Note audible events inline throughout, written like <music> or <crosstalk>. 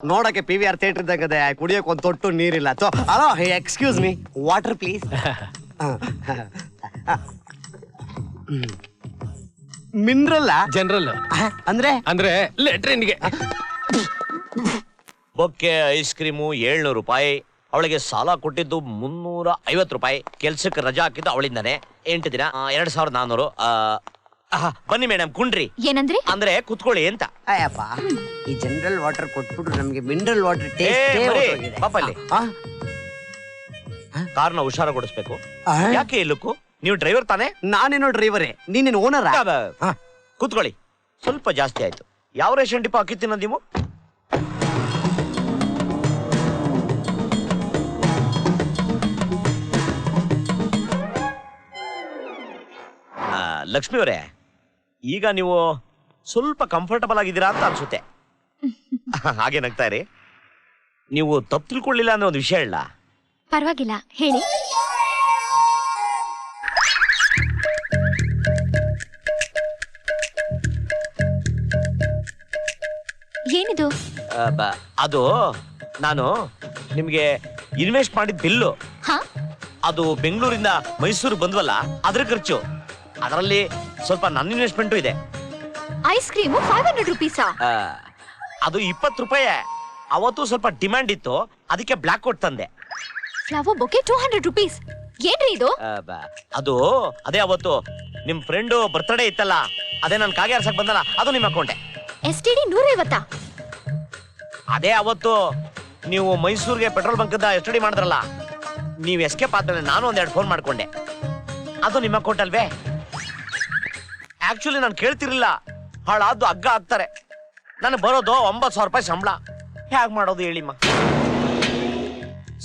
ನೋಡಕ್ಕೆ P V R theatre ಇದ್ದಂಗದೆ ಕುಡಿಯೋಕೆ ಒಂದು ತೊಟ್ಟು ನೀರಿಲ್ಲ. So hello excuse me water please mineral general ಅಂದ್ರೆ? ಅಂದ್ರೆ ಲೆಟ್ರಿನ್ಗೆ ಬೊಕ್ಕೆ ಐಸ್ ಕ್ರೀಮು ಏಳ್ನೂರು ರೂಪಾಯಿ. ಅವಳಿಗೆ ಸಾಲ ಕೊಟ್ಟಿದ್ದು ಮುನ್ನೂರ ಐವತ್ತು ರೂಪಾಯಿ. ಕೆಲ್ಸಕ್ಕೆ ರಜಾ ಹಾಕಿದ್ದು ಅವಳಿಂದಾನೆ. ಎಂಟು ದಿನ ಎರಡು ಸಾವಿರದ ನಾನ್ನೂರು ಆ, ಆಹಾ, ಬನ್ನಿ ಮೇಡಮ್ ಕುಂಡ್ರಿ. ಏನಂದ್ರಿ? ಅಂದ್ರೆ ಕುತ್ಕೊಳ್ಳಿ ಅಂತ. ಅಯ್ಯಪ್ಪ ಈ ಜನರಲ್ ವಾಟರ್ ಕೊಟ್ಬಿಟ್ರು ನಮ್ಗೆ ಮಿನರಲ್ ವಾಟರ್ ಏ, ಟೇಸ್ಟ್ ಪಾಪ ಅಲ್ಲಿ. ಕಾರ್ನ ಹುಷಾರ ಕೊಡಿಸ್ಬೇಕು ಆ? ಯಾಕೆ ಇಲ್ಲಕ್ಕೂ ನೀವು ಡ್ರೈವರ್ ತಾನೇ? ನಾನೇನೋ ಡ್ರೈವರೇ ನೀನೇನು ಓನರ ಹಾ, ಕೂತ್ಕೊಳ್ಳಿ. ಸ್ವಲ್ಪ ಜಾಸ್ತಿ ಆಯ್ತು. ಯಾವ ರೇಷನ್ ಡಿಪೋ ಹಾಕಿತ್ತಿನ ನೀವು? ಆ, ಲಕ್ಷ್ಮಿ ಅವರೇ ಈಗ ನೀವು ಸ್ವಲ್ಪ ಕಂಫರ್ಟಬಲ್ ಆಗಿದ್ದೀರಾ ಅಂತ ಅನ್ಸುತ್ತೆ. <laughs> ಹಾಗೆ ನಗ್ತಾ ಇರಿ. ನೀವು ತಪ್ಪು ತಿಳ್ಕೊಳ್ಳಿಲ್ಲ ಅನ್ನೋ ಒಂದು ವಿಷಯ ಇಲ್ಲ ಪರವಾಗಿಲ್ಲ ಹೇಳಿ. ಏನಿದು? ಅದು ನಾನು ನಿಮಗೆ ಇನ್ವೆಸ್ಟ್ ಮಾಡಿದ ಬಿಲ್ಲು. ಹಾ? ಅದು ಬೆಂಗಳೂರಿಂದ ಮೈಸೂರು ಬಂದ್ವಲ್ಲ ಅದ್ರ ಖರ್ಚು. ಅದರಲ್ಲಿ ಸ್ವಲ್ಪ ನನ್ನ ಇನ್ವೆಸ್ಟ್ಮೆಂಟ್ ಇದೆ. ಐಸ್ ಕ್ರೀಮು ಫೈವ್ ಹಂಡ್ರೆಡ್ ರುಪೀಸಾ ಆ, ಅದು ಇಪ್ಪತ್ತು ರೂಪಾಯಿ. ಅವತ್ತು ಸ್ವಲ್ಪ ಡಿಮ್ಯಾಂಡ್ ಇತ್ತು ಅದಕ್ಕೆ ಬ್ಲ್ಯಾಕ್ ಕೊಟ್ಟು ತಂದೆ. Flower bouquet two hundred rupees ಏನ್ರಿ ಇದು? ಆ, ಬ- ಅದು ಅದೇ ಅವತ್ತು ನಿಮ್ ಫ್ರೆಂಡು ಬರ್ತ್ಡೇ ಇತ್ತಲ್ಲ ಅದೇ ನಾನು ಕಾಗೆ ಆರ್ಸಕ್ ಬಂದಲ್ಲ ಅದು ನಿಮ್ಮ ಅಕೌಂಟೆ ಎಸ್ ಟಿ ಡಿ ನೂರೈವತ್ತಾ? ಅದೇ ಅವತ್ತು ನೀವು ಮೈಸೂರಿಗೆ ಪೆಟ್ರೋಲ್ ಬಂಕ್ ಡಿ ಮಾಡಿದ್ರಲ್ಲ ನೀವು ಎಸ್ಕೇಪ್ ಆದ್ರೆ ನಾನು ಒಂದೆರಡು ಫೋನ್ ಮಾಡ್ಕೊಂಡೆ. ಅದು ನಿಮ್ಮ ಅಕೌಂಟ್ ಅಲ್ವೇ? ಆಕ್ಚುಲಿ ನಾನು ಕೇಳ್ತಿರ್ಲಿಲ್ಲ. ಹಾಳಾದ್ದು ಅಗ್ಗ ಆಗ್ತಾರೆ ನನಗೆ ಬರೋದು ಒಂಬತ್ತು ಸಾವಿರ ರೂಪಾಯಿ ಸಂಬಳ. ಹೇಗೆ ಮಾಡೋದು ಹೇಳಿಮ್ಮ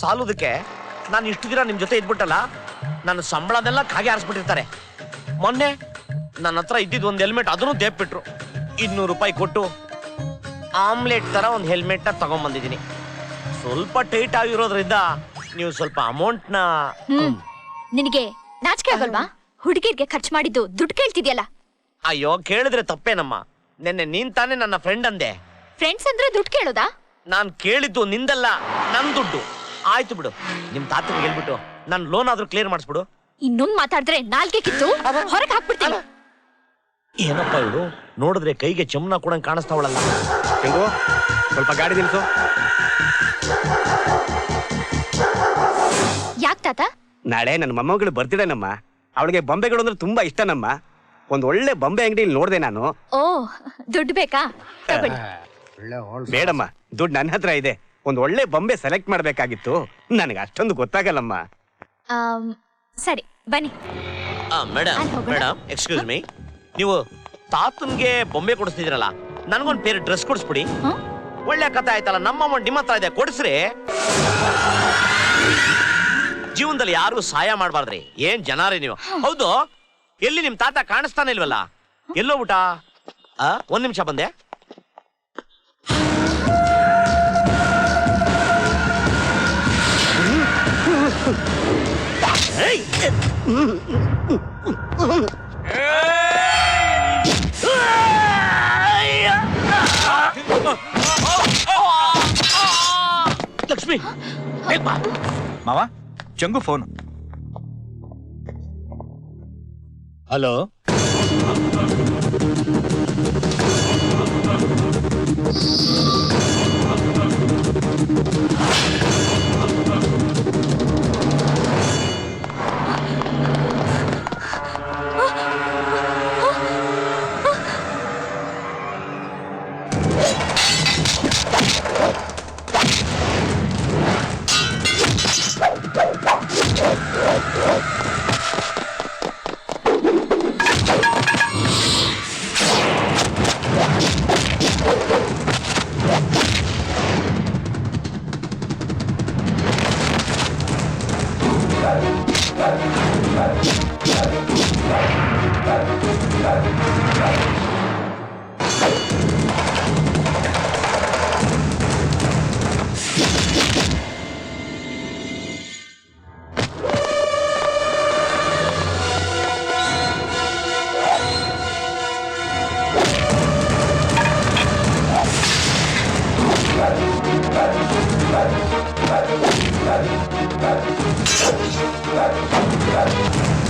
ಸಾಲುದಕ್ಕೆ ನಾನು ಇಷ್ಟು ದಿನ ನಿಮ್ಮ ಜೊತೆ ಇದ್ಬಿಟ್ಟಲ್ಲ ನನ್ನ ಸಂಬಳನೆಲ್ಲ ಕಾಗೆ ಆರಿಸ್ಬಿಟ್ಟಿರ್ತಾರೆ. ಮೊನ್ನೆ ನನ್ನ ಹತ್ರ ಇದ್ದಿದ್ದು ಒಂದು ಹೆಲ್ಮೆಟ್ ಅದನ್ನು ದೇಪ್ಬಿಟ್ರು ಇನ್ನೂರು ರೂಪಾಯಿ ಕೊಟ್ಟು ಆಮ್ಲೆಟ್ ಥರ ಒಂದು ಹೆಲ್ಮೆಟ್ನ ತೊಗೊಂಬಂದಿದ್ದೀನಿ. ಸ್ವಲ್ಪ ಟೈಟ್ ಆಗಿರೋದ್ರಿಂದ ನೀವು ಸ್ವಲ್ಪ ಅಮೌಂಟ್ನ ನಿನಗೆ ನಾಚಿಕೆ ಆಗಲ್ವಾ? ಹುಡುಗಿರ್ಗೆ ಖರ್ಚು ಮಾಡಿದ್ದು ದುಡ್ಡು ಕೇಳ್ತಿದ್ಯಲ್ಲ. ಅಯ್ಯೋ ಕೇಳಿದ್ರೆ ತಪ್ಪೇನಮ್ಮ. ನಿನ್ನೆ ನೀನ್ ತಾನೇ ನನ್ನ ಫ್ರೆಂಡ್ ಅಂದೆ. ಫ್ರೆಂಡ್ಸ್ ಅಂದ್ರೆ ದುಡ್ಡು ಕೇಳೋದಾ? ನಾನ್ ಕೇಳಿದ್ದು ನಿಂದಲ್ಲ ನನ್ ದುಡ್ಡು. ಆಯ್ತು ಬಿಡು. ನಿಮ್ ತಾತನಿಗೆ ಹೇಳ್ಬಿಟ್ಟು ನನ್ ಲೋನ್ ಆದ್ರೂ ಕ್ಲಿಯರ್ ಮಾಡಿಸ್ಬಿಡು. ಇನ್ನೊಂದ್ ಮಾತಾಡಿದ್ರೆ ನಾಲ್ಕೆ ಕಿತ್ತು. ಹೊರಗೆ ಹಾಕ್ಬಿಡ್ತೀನಿ. ಏನಪ್ಪ ಇವಳು ನೋಡಿದ್ರೆ ಕೈಗೆ ಚಮ್ನ ಕೂಡ ಕಾಣಿಸ್ತಾವಳಲ್ಲ. ಹೆಂಗೋ ಸ್ವಲ್ಪ ಗಾಡಿ ನಿಲ್ಸು. ಯಾಕ್ ತಾತ? ನಾಳೆ ನನ್ನ ಮೊಮ್ಮಗಳು ಬರ್ತಿದ್ದೇನಮ್ಮ ಅವಳಿಗೆ ಬೊಂಬೆಗಳು ಅಂದ್ರೆ ತುಂಬಾ ಇಷ್ಟ ನಮ್ಮ ಒಂದ್ ಒಳ್ಳೆ ಬೊಂಬೆ ಅಂಗಡಿಯಲ್ಲಿ ನೋಡ್ದೆ ನಾನು. ಓ ದುಡ್ಡು ಬೇಕಾ? ತಗೊಳ್ಳಿ. ಬೇಡಮ್ಮ ದುಡ್ಡು ನನ್ನ ಹತ್ರ ಇದೆ. ಒಂದ್ ಒಳ್ಳೆ ಬೊಂಬೆ ಸೆಲೆಕ್ಟ್ ಮಾಡ್ಬೇಕಾಗಿತ್ತು. ನನಗೆ ಅಷ್ಟೊಂದು ಗೊತ್ತಾಗಲ್ಲಮ್ಮ. ಆಮ್, ಸರಿ ಬನ್ನಿ. ಮೇಡಮ್ ಅಲ್ಲಿ ಹೋಗೋಣ. ಮೇಡಮ್ ಎಕ್ಸ್ಕ್ಯೂಸ್ ಮೀ ನೀವು ತಾತನ್ಗೆ ಬೊಂಬೆ ಕೊಡಿಸ್ತಿದ್ರಲ್ಲ ನನ್ಗೊಂದ್ ಬೇರೆ ಡ್ರೆಸ್ ಕೊಡಿಸ್ಬಿಡಿ. ಹ್ಮ್? ಒಳ್ಳೆ ಕಥೆ ಆಯ್ತಲ್ಲ ನಮ್ಮ ಅಮೌಂಟ್ ನಿಮ್ಮ ಹತ್ರ ಇದೆ ಕೊಡಿಸ್ರಿ. ಜೀವನದಲ್ಲಿ ಯಾರು ಸಹಾಯ ಮಾಡಬಾರ್ದ್ರಿ. ಏನ್ ಜನ ರೀ ನೀವು ಹೌದು ಎಲ್ಲಿ ನಿಮ್ ತಾತ ಕಾಣಿಸ್ತಾನೆ ಇಲ್ವಲ್ಲ ಎಲ್ಲೋ ಊಟ ಆ ಒಂದ್ ನಿಮಿಷ ಬಂದೆ ಏಯ್! ಲಕ್ಷ್ಮಿ ಬೇಗ ಬಾ. Hello Thank you. Thank you.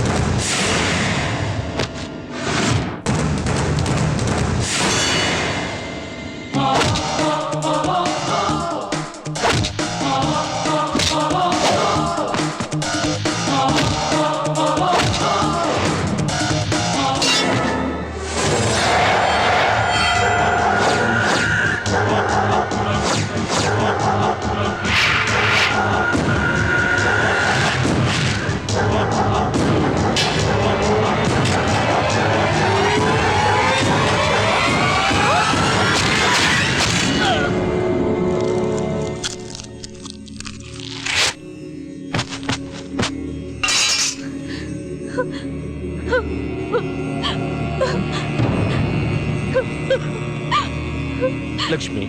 Lakshmi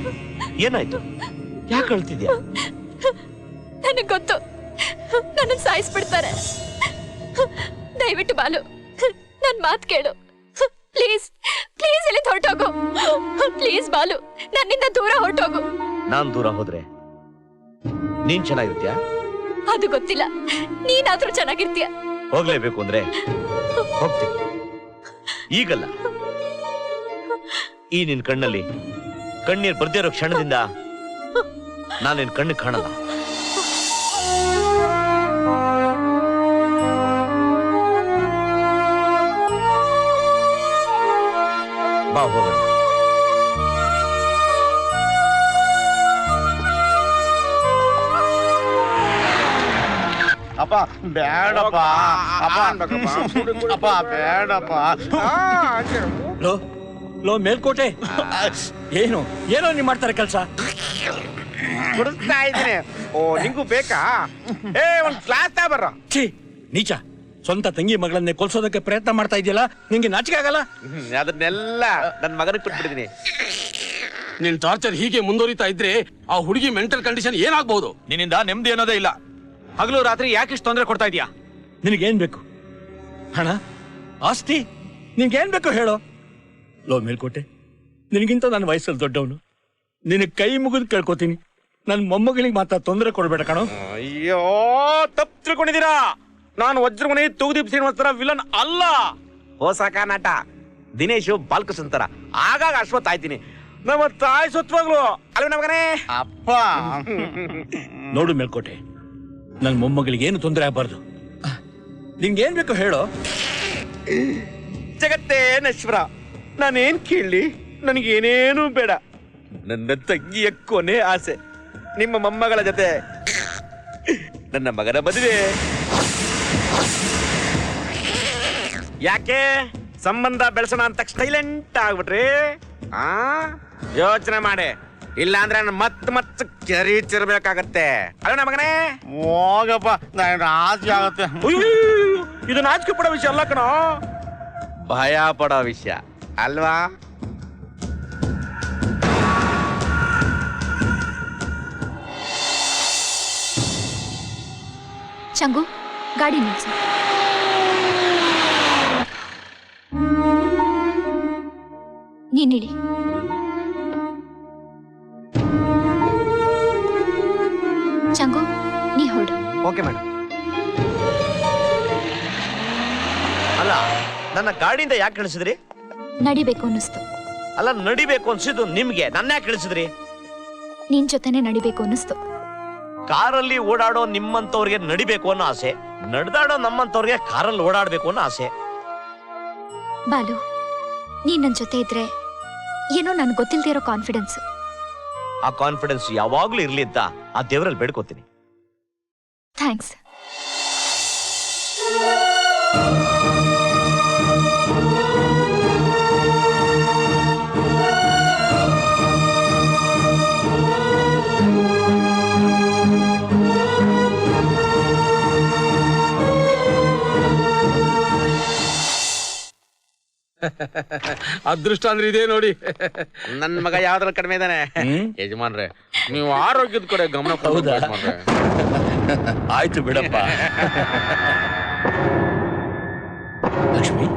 ಏನಾಯ್ತು? ಯಾಕೆ ಅಳ್ತಿದ್ಯಾ? ನನಗ್ ಗೊತ್ತು. ನನ್ನ ಸಾಯಿಸ್ಬಿಡ್ತಾರೆ. ದಯವಿಟ್ಟು ಬಾಲು ನನ್ ಮಾತ್ ಕೇಳು. ಪ್ಲೀಸ್ ಪ್ಲೀಸ್ ಇಲ್ಲಿ ಹೊರಟೋಗು. ಪ್ಲೀಸ್ ಬಾಲು ನನ್ನಿಂದ ದೂರ ಹೊರಟೋಗು. ನಾನ್ ದೂರ ಹೋದ್ರೆ ನೀನ್ ಚೆನ್ನಾಗಿರ್ತೀಯ? ಅದು ಗೊತ್ತಿಲ್ಲ. ನೀನಾದ್ರೂ ಚೆನ್ನಾಗಿರ್ತೀಯ. ಹೋಗ್ಲೇಬೇಕು ಅಂದ್ರೆ ಹೋಗ್ತೀನಿ. ಈಗಲ್ಲ. ಈ ನಿನ್ ಕಣ್ಣಲ್ಲಿ ಕಣ್ಣೀರ್ ಬರ್ದೇ ಇರೋ ಕ್ಷಣದಿಂದ ನಾನು ನಿನ್ ಕಣ್ಣು ಕಾಣಲ್ಲ. ಬಾ ಹೋಗೋಣ. ಅಪ್ಪ ಬೇಡಪ್ಪ. ಅಪ್ಪ ಅಪ್ಪ ಬೇಡಪ್ಪ ಲೋ ಮೇಲ್ಕೋಟೆ. ಏನು ಏನೋ ನೀವು ಮಾಡ್ತಾರೆ ಕೆಲಸ? ಕುಡಿಸ್ತಾ ಇದ್ದೀನಿ. ಓ ನಿಂಗೂ ಬೇಕಾ? ಏ ಒಂದ್ ಕ್ಲಾಸ್ ತಾ ಬರ್ರ. ಛೀ ನೀಚ. ಸ್ವಂತ ತಂಗಿ ಮಗಳನ್ನೇ ಕೊಲ್ಸೋದಕ್ಕೆ ಪ್ರಯತ್ನ ಮಾಡ್ತಾ ಇದೆಯಲ್ಲ ನಿಂಗೆ ನಾಚಿಕೆ ಆಗಲ್ಲ? ಅದನ್ನೆಲ್ಲ ನನ್ ಮಗನಿಗೆ ಕೊಟ್ಬಿಟ್ಟಿದೀನಿ. ನಿನ್ ಟಾರ್ಚರ್ ಹೀಗೆ ಮುಂದುವರಿತಾ ಇದ್ರೆ ಆ ಹುಡುಗಿ ಮೆಂಟಲ್ ಕಂಡೀಷನ್ ಏನಾಗ್ಬಹುದು ನಿನ್ನಿಂದ ನೆಮ್ಮದಿ ಅನ್ನೋದೇ ಇಲ್ಲ. ಹಗಲು ರಾತ್ರಿ ಯಾಕೆ ಇಷ್ಟು ತೊಂದರೆ ಕೊಡ್ತಾ ಇದೀಯಾ? ನಿನಗೇನ್ ಬೇಕು? ಹಣ? ಆಸ್ತಿ? ನಿನ್ಗೇನ್ ಬೇಕು ಹೇಳೋ? ಲೋ ಮೇಲ್ಕೋಟೆ ನಿನಗಿಂತ ನನ್ನ ವಯಸ್ಸಲ್ಲಿ ದೊಡ್ಡವನು. ನಿನಗೆ ಕೈ ಮುಗಿದು ಕೇಳ್ಕೋತೀನಿ. ನನ್ನ ಮೊಮ್ಮಗಳಿಗೆ ಮಾತ್ರ ತೊಂದರೆ ಕೊಡಬೇಡ ಕಣೋ. ಅಯ್ಯೋ ತಪ್ಪು ತಿಳ್ಕೊಂಡಿದ್ದೀರಾ? ನಾನು ವಜ್ರಮುನಿ ತೂಗುದೀಪ್ ಶ್ರೀನಿವಾಸರ ವಿಲನ್ ಅಲ್ಲ. ಹೊಸ ನಟ. ದಿನೇಶ್ ಬಾಲ್ಕಸಂತರ ಆಗಾಗ ಅಶ್ವತ್ ಆಯ್ತೀನಿ. ನಮ್ಮ ತಾಯಿ ಸತ್ವಾಗ್ಲು. ಅಲ್ವ ನಮಗನೇ? ಅಪ್ಪ. ನೋಡು ಮೇಲ್ಕೋಟೆ ನನ್ನ ಮೊಮ್ಮಗಳಿಗೆ ಏನು ತೊಂದರೆ ಆಗಬಾರ್ದು? ನಿನ್ಗೇನ್ ಬೇಕು ಹೇಳೋ. ಜಗತ್ತೇ ನಶ್ವರ ನಾನೇನ್ ಕೇಳಲಿ? ನನಗೇನೇನೂ ಬೇಡ. ನನ್ನ ತಂಗಿಯ ಕೊನೆ ಆಸೆ. ನಿಮ್ಮ ಮೊಮ್ಮಗಳ ಜೊತೆ. ನನ್ನ ಮಗನ ಮದುವೆ. ಯಾಕೆ? ಸಂಬಂಧ ಬೆಳೆಸೋಣ ಅಂತ ಸೈಲೆಂಟ್ ಆಗ್ಬಿಟ್ರಿ? ಆ? ಯೋಚನೆ ಮಾಡಿ. ಇಲ್ಲ ಅಂದ್ರೆ ನಾನು ಮತ್ ಮತ್ ಕೆರೀಚಿರ್ಬೇಕಾಗತ್ತೆ ಅಲ್ಲ ಮಗನೇ? ಹೋಗಪ್ಪ ನಾನು ಆಸೆ ಆಗುತ್ತೆ. ಇದು ನಾಚಿಕೆ ಪಡೋ ವಿಷಯ ಅಲ್ಲ ಕಣೋ. ಭಯ ಪಡೋ ವಿಷಯ. ಅಲ್ವಾ? ಚಂಗು ಗಾಡಿ ನಿಲ್ಸು. ನೀನಿಳಿ ಚಂಗು ನೀ ಹೊರಡು. ಓಕೆ ಮೇಡಮ್ ಅಲ್ಲ ನನ್ನ ಗಾಡಿಯಿಂದ ಯಾಕೆ ಕಳಿಸಿದ್ರಿ ನಡಿಬೇಕು ಅನ್ನಿಸ್ತು. ಅಲ್ಲ ನಡಿಬೇಕು ಅನ್ಸಿದ್ದು ನಿಮ್ಗೆ ನನ್ನ ಯಾಕೆ ಕಳಿಸಿದ್ರಿ ನಿನ್ ಜೊತೆನೆ ನಡಿಬೇಕು ಅನ್ನಿಸ್ತು. ಕಾರಲ್ಲಿ ಓಡಾಡೋ ನಿಮ್ಮಂತವ್ರಿಗೆ ನಡಿಬೇಕು ಅನ್ನೋ ಆಸೆ ನಡೆದಾಡೋ ನಮ್ಮಂತವ್ರಿಗೆ ಕಾರಲ್ಲಿ ಓಡಾಡ್ಬೇಕು ಅನ್ನೋ ಆಸೆ. ಬಾಲು ನೀನ್ ನನ್ ಜೊತೆ ಇದ್ರೆ ಏನೋ ನನ್ ಗೊತ್ತಿಲ್ದೇ ಇರೋ ಕಾನ್ಫಿಡೆನ್ಸ್ ಆ ಕಾನ್ಫಿಡೆನ್ಸ್ ಯಾವಾಗ್ಲೂ ಇರ್ಲಿ ಅಂತ ಆ ದೇವರಲ್ಲಿ ಬೇಡ್ಕೋತೀನಿ. ಥ್ಯಾಂಕ್ಸ್ <laughs> ಅದೃಷ್ಟ ಅಂದ್ರೆ ಇದೇ ನೋಡಿ. ನನ್ ಮಗ ಯಾವ್ದ್ರ ಕಡಿಮೆ ಇದಾನೆ? ಯಜಮಾನ್ರೆ ನೀವು ಆರೋಗ್ಯದ ಕಡೆ ಗಮನ? ಯಜಮಾನ್ರೆ. <laughs> ಆಯ್ತು ಬಿಡಪ್ಪ. ಲಕ್ಷ್ಮಿ?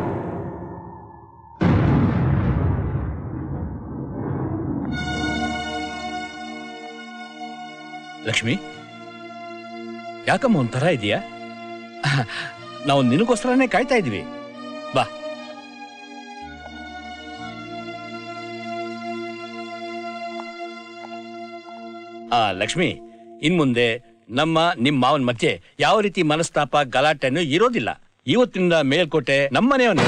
ಲಕ್ಷ್ಮಿ? ಯಾಕಮ್ಮ ಒಂಥರ ಇದೆಯಾ? <laughs> ನಾವು ನಿನಗೋಸ್ಕರನೇ ಕಾಯ್ತಾ ಇದ್ವಿ. ಬಾ. ಆ, ಲಕ್ಷ್ಮಿ ಇನ್ ಮುಂದೆ ನಮ್ಮ ನಿಮ್ಮ ಮಾವನ್ ಮಧ್ಯೆ ಯಾವ ರೀತಿ ಮನಸ್ತಾಪ ಗಲಾಟೆನೂ ಇರೋದಿಲ್ಲ. ಇವತ್ತಿನಿಂದ ಮೇಲ್ಕೋಟೆ ನಮ್ಮನೆಯವನು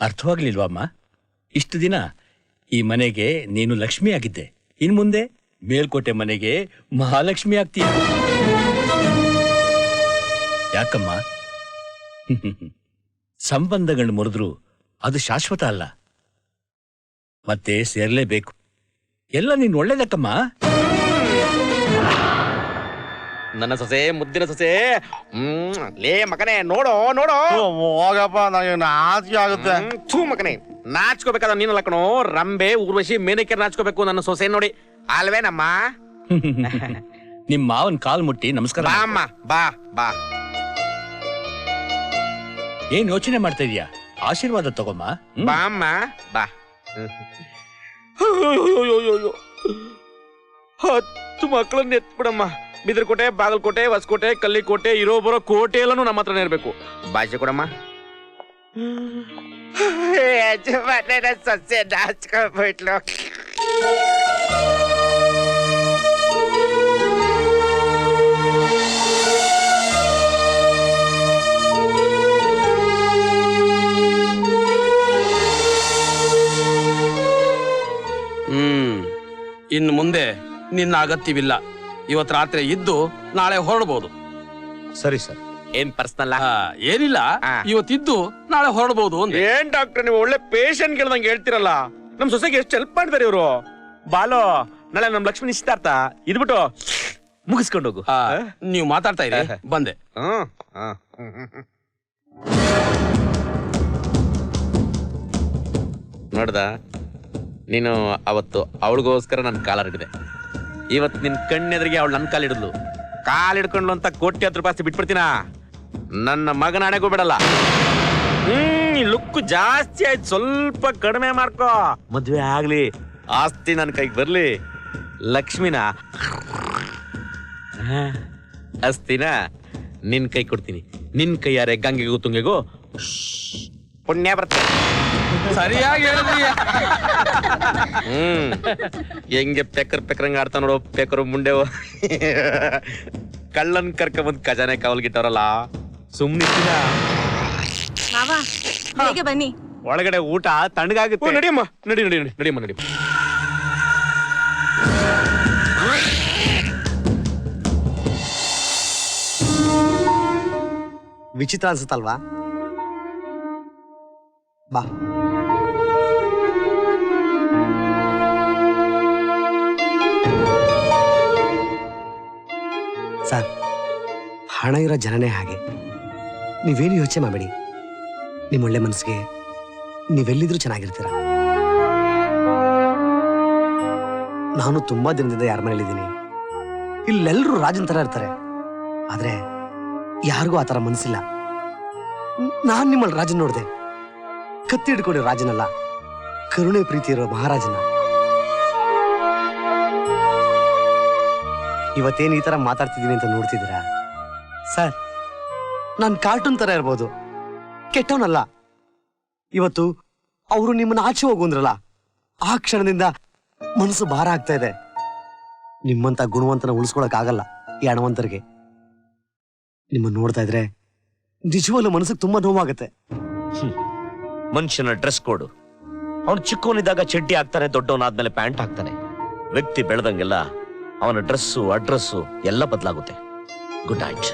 ಅರ್ಥವಾಗ್ಲಿಲ್ವಮ್ಮ ಇಷ್ಟು ದಿನ ಈ ಮನೆಗೆ ನೀನು ಲಕ್ಷ್ಮಿ ಆಗಿದ್ದೆ. ಇನ್ ಮುಂದೆ ಮೇಲ್ಕೋಟೆ ಮನೆಗೆ ಮಹಾಲಕ್ಷ್ಮಿ ಆಗ್ತೀಯ. ಯಾಕಮ್ಮ? <laughs> ಸಂಬಂಧಗಳು ಮುರಿದ್ರು ಅದು ಶಾಶ್ವತ ಅಲ್ಲ. ಮತ್ತೆ ಸೇರ್ಲೇಬೇಕು. ಎಲ್ಲ ನೀನ್ ಒಳ್ಳೇದಕ್ಕಮ್ಮ. ನನ್ನ ಸೊಸೆ ಮುದ್ದಿನ ಸೊಸೆ. ಹ್ಮ್ ಲೇ ಮಗನೇ ನೋಡೋ ನೋಡೋ. ಹೋಗಪ್ಪ ನನಗೆ ನಾಚಿಕೆ ಆಗುತ್ತೆ. ಚೂ ಥೂ ಮಗನೇ. ನಾಚ್ಕೋಬೇಕಾದ ನೀನು ಕಣೋ. ರಂಬೆ ಊರ್ವಶಿ ಮೇನಕ್ಕೆ ನಾಚ್ಕೋಬೇಕು ನನ್ನ ಸೊಸೆ ನೋಡಿ. ಅಲ್ವೇನಮ್ಮ? <laughs> ನಿಮ್ ಮಾವನ್ ಕಾಲ್ ಮುಟ್ಟಿ ನಮಸ್ಕಾರ ಬಾ ಅಮ್ಮ ಬಾ ಬಾ. ಏನ್ ಯೋಚನೆ ಮಾಡ್ತಾ ಇದೀಯಾ? ಆಶೀರ್ವಾದ ತಗೊಮ್ಮ ಹ್ಮ್? ಬಾ ಅಮ್ಮ ಬಾ ಹತ್ತು ಮಕ್ಕಳನ್ನ ಎತ್ಬಿಡಮ್ಮ ಬಿದ್ರಕೋಟೆ ಬಾಗಲಕೋಟೆ ಹೊಸಕೋಟೆ ಕಲ್ಲಿಕೋಟೆ ಇರೋ ಬರೋ ಕೋಟೆ ಎಲ್ಲಾನು ನಮ್ಮ ಹತ್ರನೇ ಇರ್ಬೇಕು ಭಾಷೆ ಕೊಡಮ್ಮ ಯಜಮಾನನ ಸಸ್ಯ ನಾಚ್ಕೊಂಡ್ಬಿಟ್ಲು ಇನ್ನು ಮುಂದೆ ನಿನ್ನ ಅಗತ್ಯವಿಲ್ಲ. ಇವತ್ ರಾತ್ರಿ ಇದ್ದು ನಾಳೆ ಹೊರಡಬಹುದು ಸರಿ ಸರ್. ಏನ್ ಪರ್ಸನಲ್ ಆ, ಏನಿಲ್ಲ. ಆ. ಇವತ್ತಿದ್ದು ನಾಳೆ ಹೊರಡಬಹುದು ಅಂದೆ. ಏನ್ ಡಾಕ್ಟರ್ ನೀವು ಒಳ್ಳೆ ಪೇಷಂಟ್ ಗೆಳ್ದಂಗೆ ಹೇಳ್ತಿರಲ್ಲ? ನಮ್ ಸೊಸೆಗೆ ಎಷ್ಟು ಹೆಲ್ಪ್ ಮಾಡ್ತಾರೆ ಇವರು? ಬಾಲೋ ನಾಳೆ ನಮ್ ಲಕ್ಷ್ಮಿ ನಿಶ್ಚಿತಾರ್ಥ. ಇದ್ಬಿಟ್ಟು ಮುಗಿಸ್ಕೊಂಡು ಹೋಗು. ಆ, ನೀವು ಮಾತಾಡ್ತಾ ಇರಿ. ಬಂದೆ. ಹ್ಮ್, ಹ್ಮ್, ಹ್ಮ್, ಹ್ಮ್, ಹ್ಮ್. ನೋಡ್ದ? ನೀನು ಅವತ್ತು ಅವಳಿಗೋಸ್ಕರ ನನ್ನ ಕಾಲ ಹಿಡಿದೆ ಇವತ್ತು ನಿನ್ನ ಕಣ್ಣೆದ್ರಿಗೆ ಅವಳು ನನ್ನ ಕಾಲು ಹಿಡಿದ್ಲು. ಕಾಲ್ ಹಿಡ್ಕೊಂಡ್ಲು ಅಂತ ಕೋಟಿ ಹತ್ತು ರೂಪಾಯಿ ಬಿಟ್ಬಿಡ್ತೀನ? ನನ್ನ ಮಗನ ಹಣೆಗೂ ಬಿಡಲ್ಲ. ಹ್ಮ್ ಲುಕ್ ಜಾಸ್ತಿ ಆಯ್ತು. ಸ್ವಲ್ಪ ಕಡಿಮೆ ಮಾಡ್ಕೋ. ಮದ್ವೆ ಆಗ್ಲಿ. ಆಸ್ತಿ ನನ್ನ ಕೈಗೆ ಬರ್ಲಿ. ಲಕ್ಷ್ಮಿನ ಅಸ್ತಿನ ನಿನ್ ಕೈ ಕೊಡ್ತೀನಿ. ನಿನ್ ಕೈಯಾರೆ ಗಂಗೆಗೂ ತುಂಗೆಗೂ. ಪುಣ್ಯ ಬರ್ತದೆ. ಸರಿಯಾಗಿ ಹೇಳಿದ್ರಿ ಹ್ಮ್. ಹೆಂಗೆ ಪೆಕ್ಕರ್ ಪೆಕ್ಕರಂಗ ಆಡ್ತಾ ನೋಡು ಪೆಕ್ಕರು ಮುಂಡೆವು. ಕಳ್ಳನ್ ಕರ್ಕ ಬಂದ್ ಖಜಾನೆ ಕಾವಲ್ಗಿಟ್ಟವ್ರಲ್ಲ ಸುಮ್ನೆ ಮಾವ ಬನ್ನಿ. ಒಳಗಡೆ ಊಟ ತಣ್ಣಗಾಗುತ್ತೆ. ನಡಿಯಮ್ಮ. ನಡಿ ನಡಿ ನಡಿ ನಡಿಯಮ್ಮ ನಡಿ ವಿಚಿತ್ರ ಅನ್ಸುತ್ತಲ್ವಾ? ಬಾ. ಹಣ ಇರೋ ಜನನೇ ಹಾಗೆ. ನೀವೇನು ಯೋಚನೆ ಮಾಡಬೇಡಿ. ನಿಮ್ಮ ಒಳ್ಳೆ ಮನಸ್ಸಿಗೆ ನೀವೆಲ್ಲಿದ್ರೂ ಚೆನ್ನಾಗಿರ್ತೀರ. ನಾನು ತುಂಬಾ ದಿನದಿಂದ ಯಾರ ಮನೇಲಿದ್ದೀನಿ ಇಲ್ಲೆಲ್ಲರೂ ರಾಜನ್ ತರ ಇರ್ತಾರೆ. ಆದ್ರೆ ಯಾರಿಗೂ ಆ ಥರ ಮನಸ್ಸಿಲ್ಲ. ನಾನ್ ನಿಮ್ಮಲ್ಲಿ ರಾಜನ್ ನೋಡಿದೆ. ಕತ್ತಿ ಹಿಡ್ಕೊಂಡಿರೋ ರಾಜನಲ್ಲ. ಕರುಣೆ ಪ್ರೀತಿ ಇರೋ ಮಹಾರಾಜನ. ಇವತ್ತೇನು ಈ ತರ ಮಾತಾಡ್ತಿದ್ದೀನಿ ಅಂತ ನೋಡ್ತಿದ್ದೀರಾ? ಸರ್, ನಾನ್ ಕಾರ್ಟೂನ್ ತರ ಇರ್ಬೋದು. ಕೆಟ್ಟವನಲ್ಲ. ಇವತ್ತು ಅವರು ನಿಮ್ಮನ್ನ ಆಚೆ ಹೋಗುಂದ್ರಲ್ಲ ಆ ಕ್ಷಣದಿಂದ ಮನಸ್ಸು ಭಾರ ಆಗ್ತಾ ಇದೆ. ನಿಮ್ಮಂತ ಗುಣವಂತನ ಉಳಿಸ್ಕೊಳಕ್ಕಾಗಲ್ಲ ಈ ಹಣವಂತರಿಗೆ. ನಿಮ್ಮ ನೋಡ್ತಾ ಇದ್ರೆ ನಿಜವಾಗ್ಲೂ ಮನಸ್ಸಿಗೆ ತುಂಬಾ ನೋವಾಗುತ್ತೆ. ಮನುಷ್ಯನ ಡ್ರೆಸ್ ಕೋಡು ಅವನು ಚಿಕ್ಕವನಿದ್ದಾಗ ಚಡ್ಡಿ ಹಾಕ್ತಾನೆ ದೊಡ್ಡವನಾದ್ಮೇಲೆ ಪ್ಯಾಂಟ್ ಹಾಕ್ತಾನೆ. ವ್ಯಕ್ತಿ ಬೆಳೆದಂಗೆಲ್ಲ ಅವನ ಡ್ರೆಸ್ಸು ಅಡ್ರೆಸ್ಸು ಎಲ್ಲ ಬದಲಾಗುತ್ತೆ. Good night